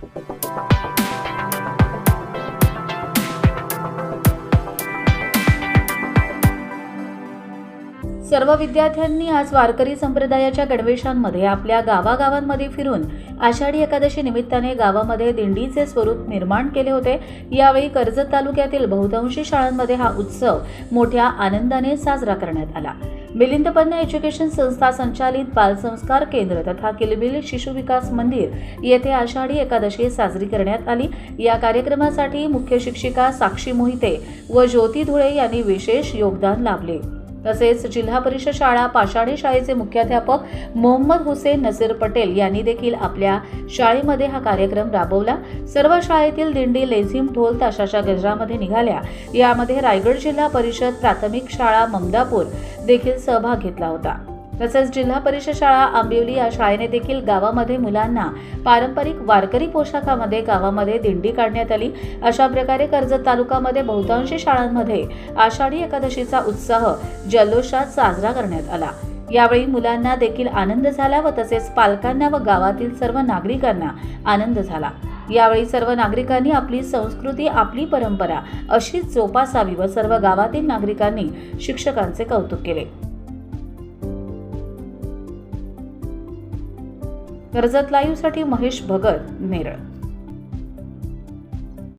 सर्व विद्यार्थ्यांनी आज वारकरी संप्रदायाच्या गणवेशांमध्ये आपल्या गावागावांमध्ये फिरून आषाढी एकादशी निमित्ताने गावामध्ये दिंडीचे स्वरूप निर्माण केले होते. यावेळी कर्जत तालुक्यातील बहुतांशी शाळांमध्ये हा उत्सव मोठ्या आनंदाने साजरा करण्यात आला. मिलिंद पन्ना एज्युकेशन संस्था संचालित बालसंस्कार केंद्र तथा किलबिल शिशु विकास मंदिर येथे आषाढी एकादशी साजरी करण्यात आली. या कार्यक्रमासाठी मुख्य शिक्षिका साक्षी मोहिते व ज्योती धुळे यांनी विशेष योगदान लाभले. तसेच जिल्हा परिषद शाळा पाषाणी शाळेचे मुख्याध्यापक मोहम्मद हुसेन नसीर पटेल यांनी देखील आपल्या शाळेमध्ये हा कार्यक्रम राबवला. सर्व शाळेतील दिंडी लेझिम ढोल ताशाच्या गजरामध्ये निघाल्या. यामध्ये रायगड जिल्हा परिषद प्राथमिक शाळा ममदापूर देखील सहभाग घेतला होता. तसेच जिल्हा परिषद शाळा आंबिवली या शाळेने देखील गावामध्ये मुलांना पारंपरिक वारकरी पोशाखामध्ये गावामध्ये दिंडी काढण्यात आली. अशा प्रकारे कर्जत तालुकामध्ये बहुतांशी शाळांमध्ये आषाढी एकादशीचा उत्साह जल्लोषात साजरा करण्यात आला. यावेळी मुलांना देखील आनंद झाला व तसेच पालकांना व गावातील सर्व नागरिकांना आनंद झाला. यावेळी सर्व नागरिकांनी आपली संस्कृती आपली परंपरा अशीच जोपासावी व सर्व गावातील नागरिकांनी शिक्षकांचे कौतुक केले. कर्जत लाईव्हसाठी महेश भगत नेरळ.